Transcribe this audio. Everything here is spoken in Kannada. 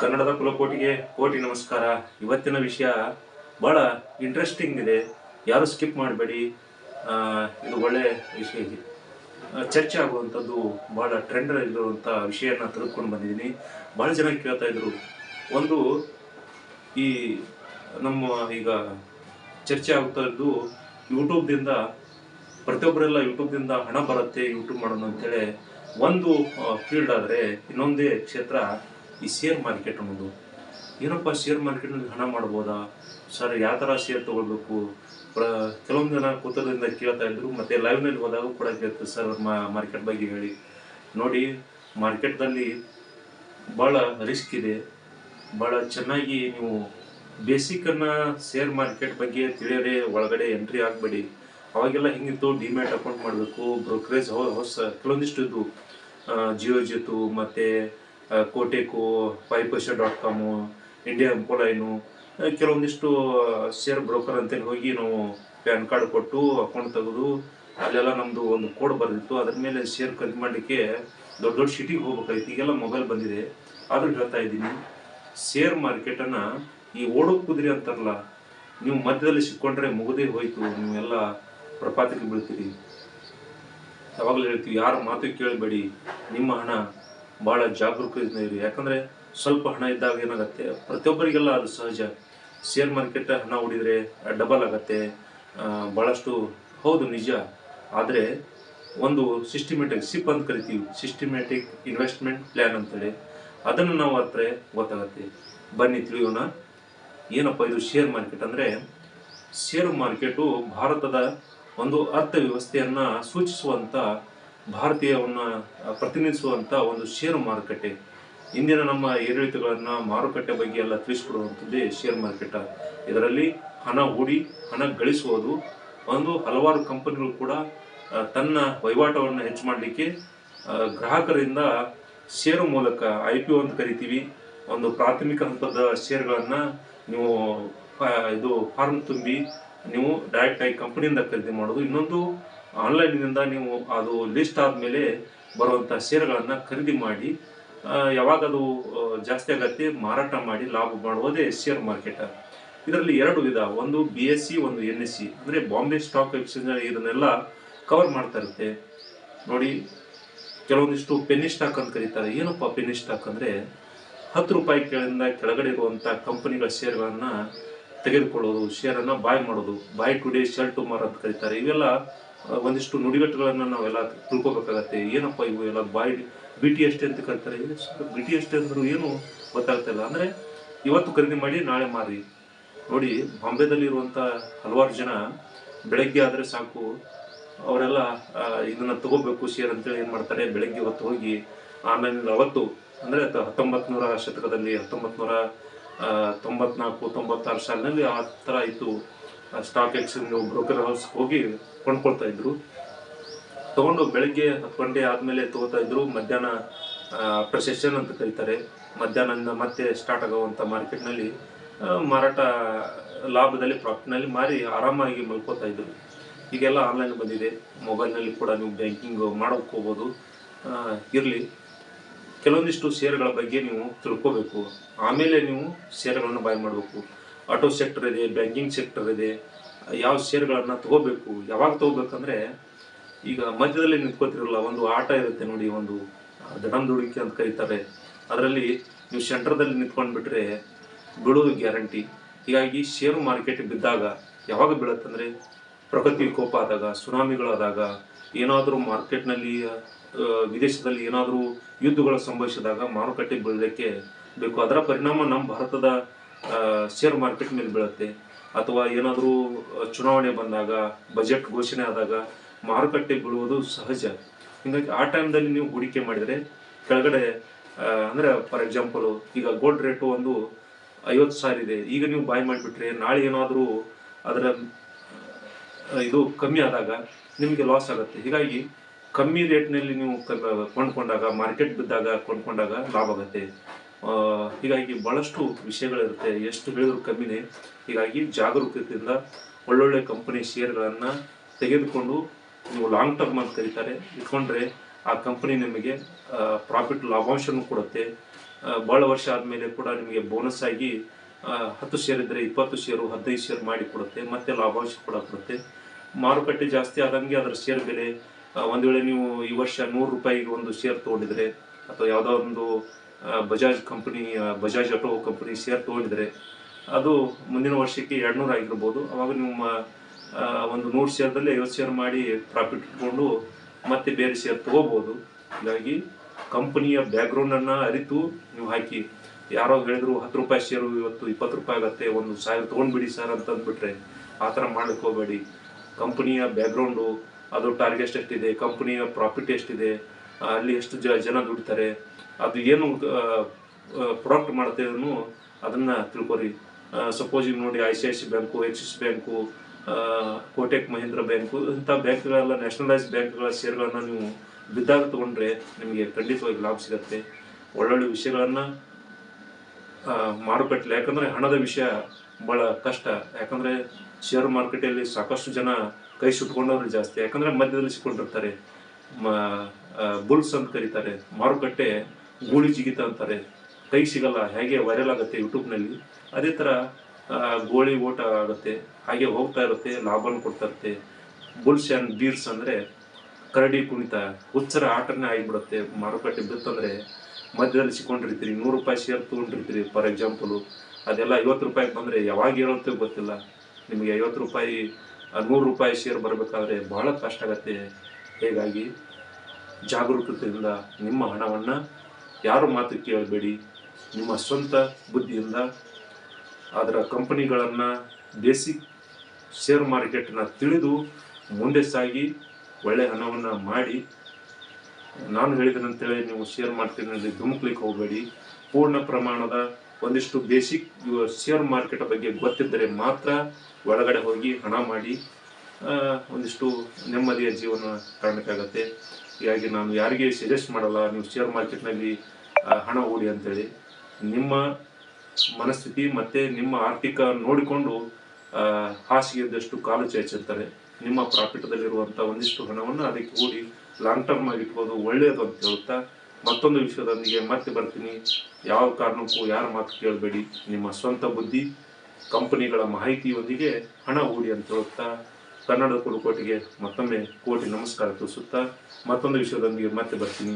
ಕನ್ನಡದ ಕುಲಕೋಟಿಗೆ ಕೋಟಿ ನಮಸ್ಕಾರ. ಇವತ್ತಿನ ವಿಷಯ ಬಹಳ ಇಂಟ್ರೆಸ್ಟಿಂಗ್ ಇದೆ. ಯಾರು ಸ್ಕಿಪ್ ಮಾಡಬೇಡಿ. ಇದು ಒಳ್ಳೆ ವಿಷಯ ಇದೆ. ಚರ್ಚೆ ಆಗುವಂಥದ್ದು ಬಹಳ ಟ್ರೆಂಡ್ ಇರುವಂಥ ವಿಷಯನ ತೆಗೆದುಕೊಂಡು ಬಂದಿದ್ದೀನಿ. ಬಹಳ ಜನ ಕೇಳ್ತಾ ಇದ್ರು. ಒಂದು ಈ ನಮ್ಮ ಈಗ ಚರ್ಚೆ ಆಗ್ತಾ ಇದ್ದು ಯೂಟ್ಯೂಬ್ದಿಂದ ಪ್ರತಿಯೊಬ್ಬರೆಲ್ಲ ಯೂಟ್ಯೂಬ್ದಿಂದ ಹಣ ಬರುತ್ತೆ, ಯೂಟ್ಯೂಬ್ ಮಾಡೋಣ ಅಂತೇಳಿ ಒಂದು ಫೀಲ್ಡ್ ಆದರೆ ಇನ್ನೊಂದೇ ಕ್ಷೇತ್ರ ಈ ಶೇರ್ ಮಾರ್ಕೆಟ್ ಅನ್ನೋದು. ಏನಪ್ಪ ಶೇರ್ ಮಾರ್ಕೆಟ್ನಲ್ಲಿ ಹಣ ಮಾಡ್ಬೋದಾ? ಸರ್ ಯಾವ ಥರ ಶೇರ್ ತೊಗೊಳ್ಬೇಕು? ಕೆಲವೊಂದು ಜನ ಕೂತದಿಂದ ಕೇಳ್ತಾ ಇದ್ರು, ಮತ್ತೆ ಲೈವ್ನಲ್ಲಿ ಹೋದಾಗ ಕೂಡ ಕೇಳ್ತಾರೆ ಸರ್ ಮಾರ್ಕೆಟ್ ಬಗ್ಗೆ ಹೇಳಿ. ನೋಡಿ ಮಾರ್ಕೆಟ್ದಲ್ಲಿ ಭಾಳ ರಿಸ್ಕ್ ಇದೆ. ಭಾಳ ಚೆನ್ನಾಗಿ ನೀವು ಬೇಸಿಕನ್ನು ಶೇರ್ ಮಾರ್ಕೆಟ್ ಬಗ್ಗೆ ತಿಳಿಯದೆ ಒಳಗಡೆ ಎಂಟ್ರಿ ಆಗಬೇಡಿ. ಅವಾಗೆಲ್ಲ ಹಿಂಗಿತ್ತು? ಡಿಮ್ಯಾಟ್ ಅಕೌಂಟ್ ಮಾಡಬೇಕು ಬ್ರೋಕರೇಜ್ ಹೊಸ, ಕೆಲವೊಂದಿಷ್ಟು ಇದ್ವು. ಜಿಯೋ ಜಿತು ಮತ್ತು Kotak five paisa dot com, India ಎಂಪೋಲೈನು ಕೆಲವೊಂದಿಷ್ಟು ಶೇರ್ ಬ್ರೋಕರ್ ಅಂತೇಳಿ ಹೋಗಿ ನಾವು ಪ್ಯಾನ್ ಕಾರ್ಡ್ ಕೊಟ್ಟು ಅಕೌಂಟ್ ತೆಗೆದು ಅಲ್ಲೆಲ್ಲ ನಮ್ಮದು ಒಂದು ಕೋಡ್ ಬರೆದಿತ್ತು. ಅದ್ರ ಮೇಲೆ ಶೇರ್ ಖರೀದಿ ಮಾಡಲಿಕ್ಕೆ ದೊಡ್ಡ ದೊಡ್ಡ ಸಿಟಿಗೆ ಹೋಗ್ಬೇಕಾಗಿತ್ತು. ಈಗೆಲ್ಲ ಮೊಬೈಲ್ ಬಂದಿದೆ. ಆದರೂ ಹೇಳ್ತಾ ಇದ್ದೀನಿ, ಶೇರ್ ಮಾರ್ಕೆಟನ್ನು ಈ ಓಡೋ ಕುದುರೆ ಅಂತಾರಲ್ಲ, ನೀವು ಮಧ್ಯದಲ್ಲಿ ಸಿಕ್ಕೊಂಡ್ರೆ ಮುಗದೇ ಹೋಯ್ತು. ನೀವೆಲ್ಲ ಪ್ರಪಾತಕ್ಕೆ ಬೀಳ್ತೀರಿ. ಯಾವಾಗಲೂ ಹೇಳ್ತೀವಿ, ಯಾರ ಮಾತು ಕೇಳಬೇಡಿ. ನಿಮ್ಮ ಹಣ ಭಾಳ ಜಾಗರೂಕದಿಂದ ಇರಿ ಯಾಕಂದ್ರೆ ಸ್ವಲ್ಪ ಹಣ ಇದ್ದಾಗ ಏನಾಗುತ್ತೆ, ಪ್ರತಿಯೊಬ್ಬರಿಗೆಲ್ಲ ಅದು ಸಹಜ. ಶೇರ್ ಮಾರ್ಕೆಟ್ ಹಣ ಹೂಡಿದ್ರೆ ಡಬಲ್ ಆಗತ್ತೆ. ಭಾಳಷ್ಟು ಹೌದು ನಿಜ. ಆದರೆ ಒಂದು ಸಿಸ್ಟಮೆಟಿಕ್ ಸಿಪ್ ಅಂತ ಕರಿತೀವಿ. ಸಿಸ್ಟಮೆಟಿಕ್ ಇನ್ವೆಸ್ಟ್ಮೆಂಟ್ ಪ್ಲ್ಯಾನ್ ಅಂತೇಳಿ. ಅದನ್ನು ನಾವು ಹತ್ರ ಗೊತ್ತಾಗತ್ತೆ. ಬನ್ನಿ ತಿಳಿಯೋಣ. ಏನಪ್ಪ ಇದು ಶೇರ್ ಮಾರ್ಕೆಟ್ ಅಂದರೆ? ಶೇರ್ ಮಾರ್ಕೆಟು ಭಾರತದ ಒಂದು ಅರ್ಥವ್ಯವಸ್ಥೆಯನ್ನ ಸೂಚಿಸುವಂತ ಭಾರತೀಯವನ್ನ ಪ್ರತಿನಿಧಿಸುವಂತ ಒಂದು ಷೇರು ಮಾರುಕಟ್ಟೆ. ಇಂದಿನ ನಮ್ಮ ಏರಿಳಿತಗಳನ್ನು ಮಾರುಕಟ್ಟೆ ಬಗ್ಗೆ ಎಲ್ಲ ತಿಳಿಸ್ಕೊಡುವಂಥದ್ದೇ ಶೇರ್ ಮಾರ್ಕೆಟ್ ಇದರಲ್ಲಿ ಹಣ ಹೂಡಿ, ಹಣ ಗಳಿಸುವುದು. ಒಂದು ಹಲವಾರು ಕಂಪನಿಗಳು ಕೂಡ ತನ್ನ ವಹಿವಾಟವನ್ನು ಹೆಚ್ಚು ಮಾಡಲಿಕ್ಕೆ ಗ್ರಾಹಕರಿಂದ ಷೇರು ಮೂಲಕ ಐ ಪಿ ಒ ಅಂತ ಕರಿತೀವಿ. ಒಂದು ಪ್ರಾಥಮಿಕ ಹಂತದ ಶೇರ್ಗಳನ್ನ ನೀವು ಇದು ಫಾರ್ಮ್ ತುಂಬಿ, ನೀವು ಡೈರೆಕ್ಟ್ ಆಗಿ ಕಂಪನಿಯಿಂದ ಖರೀದಿ ಮಾಡೋದು ಇನ್ನೊಂದು ಆನ್ಲೈನ್ನಿಂದ ನೀವು ಅದು ಲಿಸ್ಟ್ ಆದಮೇಲೆ ಬರುವಂಥ ಶೇರ್ಗಳನ್ನು ಖರೀದಿ ಮಾಡಿ ಯಾವಾಗ ಅದು ಜಾಸ್ತಿ ಆಗತ್ತೆ ಮಾರಾಟ ಮಾಡಿ ಲಾಭ ಮಾಡುವುದೇ ಶೇರ್ ಮಾರ್ಕೆಟ್ ಇದರಲ್ಲಿ ಎರಡು ವಿಧ, ಒಂದು ಬಿ ಎಸ್ ಸಿ ಒಂದು ಎನ್ ಎಸ್ ಸಿ ಅಂದರೆ ಬಾಂಬೆ ಸ್ಟಾಕ್ ಎಕ್ಸ್ಚೇಂಜ್ ಇದನ್ನೆಲ್ಲ ಕವರ್ ಮಾಡ್ತಾ ಇರುತ್ತೆ. ನೋಡಿ, ಕೆಲವೊಂದಿಷ್ಟು ಪೆನ್ನಿ ಸ್ಟಾಕ್ ಅಂತ ಕರೀತಾರೆ. ಏನಪ್ಪ ಪೆನ್ನಿ ಸ್ಟಾಕ್ ಅಂದರೆ, ಹತ್ತು ರೂಪಾಯಿ ಕೆಳಗಿಂದ ಕೆಳಗಡೆ ಇರುವಂಥ ಕಂಪನಿಗಳ ಶೇರ್ಗಳನ್ನು ತೆಗೆದುಕೊಳ್ಳೋದು ಶೇರನ್ನು ಬಾಯ್ ಮಾಡೋದು ಬಾಯ್ ಟುಡೇ ಶೆಲ್ ಟುಮಾರ್ ಅಂತ ಕರೀತಾರೆ. ಇವೆಲ್ಲ ಒಂದಿಷ್ಟು ನುಡಿಗಟ್ಟುಗಳನ್ನು ನಾವೆಲ್ಲ ತಿಳ್ಕೊಬೇಕಾಗತ್ತೆ. ಏನಪ್ಪ ಇವು ಎಲ್ಲ ಬಾಯ್ ಬಿ ಟಿ ಎಷ್ಟೇ ಅಂತ ಕರೀತಾರೆ. ಬಿ ಟಿ ಎಷ್ಟೇ ಅಂದ್ರೆ ಏನು ಗೊತ್ತಾಗ್ತಾ ಇಲ್ಲ. ಅಂದರೆ ಇವತ್ತು ಖರೀದಿ ಮಾಡಿ ನಾಳೆ ಮಾರಿ. ನೋಡಿ ಬಾಂಬೆದಲ್ಲಿ ಇರುವಂತ ಹಲವಾರು ಜನ ಬೆಳಗ್ಗೆ ಆದರೆ ಸಾಕು. ಅವರೆಲ್ಲ ಇದನ್ನ ತಗೋಬೇಕು, ಶೇರ್ ಅಂತೇಳಿ ಏನು ಮಾಡ್ತಾರೆ? ಬೆಳಗ್ಗೆ ಹೊತ್ತು ಹೋಗಿ ಆಮೇಲೆ ಅವತ್ತು, ಅಂದರೆ ಹತ್ತೊಂಬತ್ತು ನೂರ ಶತಕದಲ್ಲಿ ಹತ್ತೊಂಬತ್ತು ನೂರ ತೊಂಬತ್ನಾಲ್ಕು, ತೊಂಬತ್ತಾರು ಸಾಲಿನಲ್ಲಿ ಆ ಥರ ಇತ್ತು. ಸ್ಟಾಕ್ ಎಕ್ಸ್ಚೇಂಜ್ ಬ್ರೋಕರ್ ಹೌಸ್ ಹೋಗಿ ಕೊಂಡ್ಕೊಳ್ತಾ ಇದ್ರು. ತಗೊಂಡು ಬೆಳಗ್ಗೆ ಹತ್ತು ಗಂಟೆ ಆದಮೇಲೆ ತಗೋತಾ ಇದ್ರು. ಮಧ್ಯಾಹ್ನ ಪ್ರೊಸೆಷನ್ ಅಂತ ಕರೀತಾರೆ. ಮಧ್ಯಾಹ್ನದಿಂದ ಮತ್ತೆ ಸ್ಟಾರ್ಟ್ ಆಗುವಂಥ ಮಾರ್ಕೆಟ್ನಲ್ಲಿ ಮಾರಾಟ ಲಾಭದಲ್ಲಿ ಪ್ರಾಫಿಟ್ನಲ್ಲಿ ಮಾರಿ ಆರಾಮಾಗಿ ಮಲ್ಕೋತಾ ಇದ್ರು. ಈಗೆಲ್ಲ ಆನ್ಲೈನ್ ಬಂದಿದೆ. ಮೊಬೈಲ್ನಲ್ಲಿ ಕೂಡ ನೀವು ಬ್ಯಾಂಕಿಂಗ್ ಮಾಡೋಕೆ ಹೋಗ್ಬೋದು. ಇರಲಿ. ಕೆಲವೊಂದಿಷ್ಟು ಶೇರ್ಗಳ ಬಗ್ಗೆ ನೀವು ತಿಳ್ಕೋಬೇಕು. ಆಮೇಲೆ ನೀವು ಶೇರ್ಗಳನ್ನು ಬಾಯ್ ಮಾಡಬೇಕು. ಆಟೋ ಸೆಕ್ಟರ್ ಇದೆ ಬ್ಯಾಂಕಿಂಗ್ ಸೆಕ್ಟರ್ ಇದೆ, ಯಾವ ಶೇರ್ಗಳನ್ನು ತಗೋಬೇಕು, ಯಾವಾಗ ತಗೋಬೇಕಂದ್ರೆ ಈಗ ಮಧ್ಯದಲ್ಲಿ ನಿಂತ್ಕೋತಿರಲ್ಲ, ಒಂದು ಆಟ ಇರುತ್ತೆ ನೋಡಿ, ಒಂದು ದಡಂ ದುಡುಕಿ ಅಂತ ಕರೀತಾರೆ. ಅದರಲ್ಲಿ ನೀವು ಸೆಂಟರ್ದಲ್ಲಿ ನಿಂತ್ಕೊಂಡ್ಬಿಟ್ರೆ ಬೀಳೋದು ಗ್ಯಾರಂಟಿ ಹೀಗಾಗಿ ಶೇರು ಮಾರ್ಕೆಟ್ ಬಿದ್ದಾಗ ಯಾವಾಗ ಬೀಳತ್ತಂದ್ರೆ ಪ್ರಕೃತಿ ವಿಕೋಪ ಆದಾಗ ಸುನಾಮಿಗಳಾದಾಗ ಏನಾದರೂ ಮಾರ್ಕೆಟ್ನಲ್ಲಿ ವಿದೇಶದಲ್ಲಿ ಏನಾದರೂ ಯುದ್ಧಗಳು ಸಂಭವಿಸಿದಾಗ ಮಾರುಕಟ್ಟೆ ಬೀಳಲಿಕ್ಕೆ ಬೇಕು. ಅದರ ಪರಿಣಾಮ ನಮ್ಮ ಭಾರತದ ಶೇರ್ ಮಾರ್ಕೆಟ್ ಮೇಲೆ ಬೀಳುತ್ತೆ. ಅಥವಾ ಏನಾದರೂ ಚುನಾವಣೆ ಬಂದಾಗ ಬಜೆಟ್ ಘೋಷಣೆ ಆದಾಗ ಮಾರುಕಟ್ಟೆ ಬೀಳುವುದು ಸಹಜ. ಹೀಗಾಗಿ ಆ ಟೈಮ್ದಲ್ಲಿ ನೀವು ಹೂಡಿಕೆ ಮಾಡಿದರೆ, ಕೆಳಗಡೆ ಅಂದರೆ ಫಾರ್ ಎಕ್ಸಾಂಪಲು ಈಗ ಗೋಲ್ಡ್ ರೇಟು ಒಂದು ಐವತ್ತು ಸಾವಿರ ಇದೆ. ಈಗ ನೀವು ಬಾಯ್ ಮಾಡಿಬಿಟ್ರೆ, ನಾಳೆ ಏನಾದರೂ ಅದರ ಇದು ಕಮ್ಮಿ ಆದಾಗ ನಿಮಗೆ ಲಾಸ್ ಆಗುತ್ತೆ. ಹೀಗಾಗಿ ಕಮ್ಮಿ ರೇಟ್ನಲ್ಲಿ ನೀವು ಕೊಂಡ್ಕೊಂಡಾಗ ಮಾರ್ಕೆಟ್ ಬಿದ್ದಾಗ ಕೊಂಡ್ಕೊಂಡಾಗ ಲಾಭ ಆಗುತ್ತೆ. ಹೀಗಾಗಿ ಬಹಳಷ್ಟು ವಿಷಯಗಳಿರುತ್ತೆ, ಎಷ್ಟು ಹೇಳಿದ್ರು ಕಮ್ಮಿನೇ. ಹೀಗಾಗಿ ಜಾಗರೂಕತೆಯಿಂದ ಒಳ್ಳೊಳ್ಳೆ ಕಂಪನಿ ಶೇರ್ಗಳನ್ನು ತೆಗೆದುಕೊಂಡು ನೀವು ಲಾಂಗ್ ಟರ್ಮ್ ಅಂತ ಕರೀತಾರೆ. ಇಟ್ಕೊಂಡ್ರೆ ಆ ಕಂಪನಿ ನಿಮಗೆ ಪ್ರಾಫಿಟ್ ಲಾಭಾಂಶನೂ ಕೊಡುತ್ತೆ. ಭಾಳ ವರ್ಷ ಆದಮೇಲೆ ಕೂಡ ನಿಮಗೆ ಬೋನಸ್ ಆಗಿ ಹತ್ತು ಶೇರ್ ಇದ್ದರೆ ಇಪ್ಪತ್ತು ಶೇರು ಹದಿನೈದು ಶೇರ್ ಮಾಡಿ ಕೊಡುತ್ತೆ. ಮತ್ತೆ ಲಾಭಾಂಶ ಕೂಡ ಕೊಡುತ್ತೆ. ಮಾರುಕಟ್ಟೆ ಜಾಸ್ತಿ ಆದಂಗೆ ಅದರ ಶೇರ್ ಬೆಲೆ ಒಂದು ವೇಳೆ ನೀವು ಈ ವರ್ಷ ನೂರು ರೂಪಾಯಿಗೆ ಒಂದು ಶೇರ್ ತೊಗೊಂಡಿದ್ರೆ ಅಥವಾ ಯಾವುದೋ ಒಂದು Bajaj company Bajaj auto company share ತೊಗೊಂಡಿದ್ರೆ ಅದು ಮುಂದಿನ ವರ್ಷಕ್ಕೆ ಎರಡುನೂರು ಆಗಿರ್ಬೋದು. ಅವಾಗ ನಿಮ್ಮ ಒಂದು ನೂರು ಶೇರ್ದಲ್ಲಿ ಐವತ್ತು ಶೇರ್ ಮಾಡಿ ಪ್ರಾಫಿಟ್ ಇಟ್ಕೊಂಡು ಮತ್ತೆ ಬೇರೆ ಶೇರ್ ತೊಗೋಬೋದು. ಹೀಗಾಗಿ ಕಂಪನಿಯ ಬ್ಯಾಕ್ಗ್ರೌಂಡ್ ಅನ್ನ ಅರಿತು ನೀವು ಹಾಕಿ. ಯಾರೋ ಹೇಳಿದ್ರು ಹತ್ತು ರೂಪಾಯಿ ಶೇರು ಇವತ್ತು ಇಪ್ಪತ್ತು ರೂಪಾಯಿ ಆಗುತ್ತೆ, ಒಂದು ಸಾವಿರ ತೊಗೊಂಡ್ಬಿಡಿ ಸರ್ ಅಂತ ಅಂದ್ಬಿಟ್ರೆ ಆ ಥರ ಮಾಡಲಿಕ್ಕೆ ಹೋಗಬೇಡಿ. ಕಂಪನಿಯ ಬ್ಯಾಕ್ಗ್ರೌಂಡು ಅದು ಟಾರ್ಗೆಟ್ ಎಷ್ಟಿದೆ, ಕಂಪನಿಯ ಪ್ರಾಫಿಟ್ ಎಷ್ಟಿದೆ, ಅಲ್ಲಿ ಎಷ್ಟು ಜನ ದುಡಿತಾರೆ ಅದು ಏನು ಪ್ರಾಡಕ್ಟ್ ಮಾಡುತ್ತೆ ಅದನ್ನು ತಿಳ್ಕೊರಿ. ಸಪೋಸ್ ಈಗ ನೋಡಿ I C I C bank Axis bank Kotak Mahindra bank ಇಂಥ ಬ್ಯಾಂಕ್ಗಳೆಲ್ಲ ನ್ಯಾಷನಲೈಸ್ ಬ್ಯಾಂಕ್ಗಳ ಶೇರ್ಗಳನ್ನು ನೀವು ಬಿದ್ದಾಗ ತಗೊಂಡ್ರೆ ನಿಮಗೆ ಖಂಡಿತವಾಗಿ ಲಾಭ ಸಿಗತ್ತೆ. ಒಳ್ಳೊಳ್ಳೆ ವಿಷಯಗಳನ್ನು ಮಾರುಕಟ್ಟೆ, ಯಾಕಂದ್ರೆ ಹಣದ ವಿಷಯ ಬಹಳ ಕಷ್ಟ. ಯಾಕಂದ್ರೆ ಶೇರ್ ಮಾರ್ಕೆಟಲ್ಲಿ ಸಾಕಷ್ಟು ಜನ ಕೈ ಸುಟ್ಕೊಂಡವ್ರು ಜಾಸ್ತಿ. ಯಾಕಂದ್ರೆ ಮಧ್ಯದಲ್ಲಿ ಸಿಕ್ಕೊಂಡಿರ್ತಾರೆ. ಬುಲ್ಸ್ ಅಂತ ಕರೀತಾರೆ. ಮಾರುಕಟ್ಟೆ ಗೂಳಿ ಜಿಗಿತ ಅಂತಾರೆ. ಕೈ ಸಿಗಲ್ಲ, ಹೇಗೆ ವೈರಲ್ ಆಗುತ್ತೆ ಯೂಟ್ಯೂಬ್ನಲ್ಲಿ ಅದೇ ಥರ ಗೋಳಿ ಓಟ ಆಗುತ್ತೆ, ಹಾಗೆ ಹೋಗ್ತಾ ಇರುತ್ತೆ, ಲಾಭನ ಕೊಡ್ತಾ ಇರುತ್ತೆ. ಬುಲ್ಸ್ ಆ್ಯಂಡ್ ಬೀರ್ಸ್ ಅಂದ್ರೆ ಕರಡಿ ಕುಣಿತ, ಹುಚ್ಚರ ಆಟನೇ ಆಗಿಬಿಡುತ್ತೆ. ಮಾರುಕಟ್ಟೆ ಬಿತ್ತಂದರೆ ಮಧ್ಯದಲ್ಲಿ ಸಿಕ್ಕೊಂಡಿರ್ತೀರಿ, ನೂರು ರೂಪಾಯಿ ಶೇರ್ ತಗೊಂಡಿರ್ತೀರಿ ಫಾರ್ ಎಕ್ಸಾಂಪಲು ಅದೆಲ್ಲ ಐವತ್ತು ರೂಪಾಯಿ ಬಂದರೆ ಯಾವಾಗ ಹೇಳುತ್ತೆ ಗೊತ್ತಿಲ್ಲ. ನಿಮಗೆ ಐವತ್ತು ರೂಪಾಯಿ ನೂರು ರೂಪಾಯಿ ಶೇರ್ ಬರಬೇಕಾದ್ರೆ ಬಹಳ ಕಷ್ಟ ಆಗತ್ತೆ. ಹೀಗಾಗಿ ಜಾಗರೂಕತೆಯಿಂದ ನಿಮ್ಮ ಹಣವನ್ನು ಯಾರು ಮಾತು ಕೇಳಬೇಡಿ. ನಿಮ್ಮ ಸ್ವಂತ ಬುದ್ಧಿಯಿಂದ ಅದರ ಕಂಪನಿಗಳನ್ನು ಬೇಸಿಕ್ ಶೇರ್ ಮಾರ್ಕೆಟ್ನ ತಿಳಿದು ಮುಂದೆ ಸಾಗಿ ಒಳ್ಳೆ ಹಣವನ್ನು ಮಾಡಿ. ನಾನು ಹೇಳಿದನಂತೇಳಿ ನೀವು ಶೇರ್ ಮಾರ್ಕೆಟ್ನಲ್ಲಿ ಧುಮುಕ್ಲಿಕ್ಕೆ ಹೋಗಬೇಡಿ. ಪೂರ್ಣ ಪ್ರಮಾಣದ ಒಂದಿಷ್ಟು ಬೇಸಿಕ್ ಶೇರ್ ಮಾರ್ಕೆಟ್ ಬಗ್ಗೆ ಗೊತ್ತಿದ್ದರೆ ಮಾತ್ರ ಒಳಗಡೆ ಹೋಗಿ ಹಣ ಮಾಡಿ ಒಂದಿಷ್ಟು ನೆಮ್ಮದಿಯ ಜೀವನ ಕಾಣಬೇಕಾಗತ್ತೆ ಹೀಗಾಗಿ ನಾನು ಯಾರಿಗೆ ಸಜೆಸ್ಟ್ ಮಾಡಲ್ಲ, ನೀವು ಶೇರ್ ಮಾರ್ಕೆಟ್ನಲ್ಲಿ ಹಣ ಹೂಡಿ ಅಂತೇಳಿ. ನಿಮ್ಮ ಮನಸ್ಥಿತಿ ಮತ್ತೆ ನಿಮ್ಮ ಆರ್ಥಿಕ ನೋಡಿಕೊಂಡು ಹಾಸಿಗೆ ಇದ್ದಷ್ಟು ಕಾಲು ಚಾಚಿರ್ತಾರೆ ನಿಮ್ಮ ಪ್ರಾಫಿಟ್ದಲ್ಲಿರುವಂಥ ಒಂದಿಷ್ಟು ಹಣವನ್ನು ಅದಕ್ಕೆ ಹೂಡಿ ಲಾಂಗ್ ಟರ್ಮ್ ಆಗಿ ಇಟ್ಬೋದು ಒಳ್ಳೆಯದು ಅಂತ ಹೇಳುತ್ತಾ, ಮತ್ತೊಂದು ವಿಷಯದೊಂದಿಗೆ ಮತ್ತೆ ಬರ್ತೀನಿ. ಯಾವ ಕಾರಣಕ್ಕೂ ಯಾರ ಮಾತು ಕೇಳಬೇಡಿ. ನಿಮ್ಮ ಸ್ವಂತ ಬುದ್ಧಿ, ಕಂಪನಿಗಳ ಮಾಹಿತಿಯೊಂದಿಗೆ ಹಣ ಹೂಡಿ ಅಂತ ಹೇಳುತ್ತಾ ಕನ್ನಡ ಕುರುಕೋಟಿಗೆ ಮತ್ತೊಮ್ಮೆ ಕೋಟಿ ನಮಸ್ಕಾರ ತಿಳಿಸುತ್ತಾ ಮತ್ತೊಂದು ವಿಷಯದೊಂದಿಗೆ ಮತ್ತೆ ಬರ್ತೀನಿ.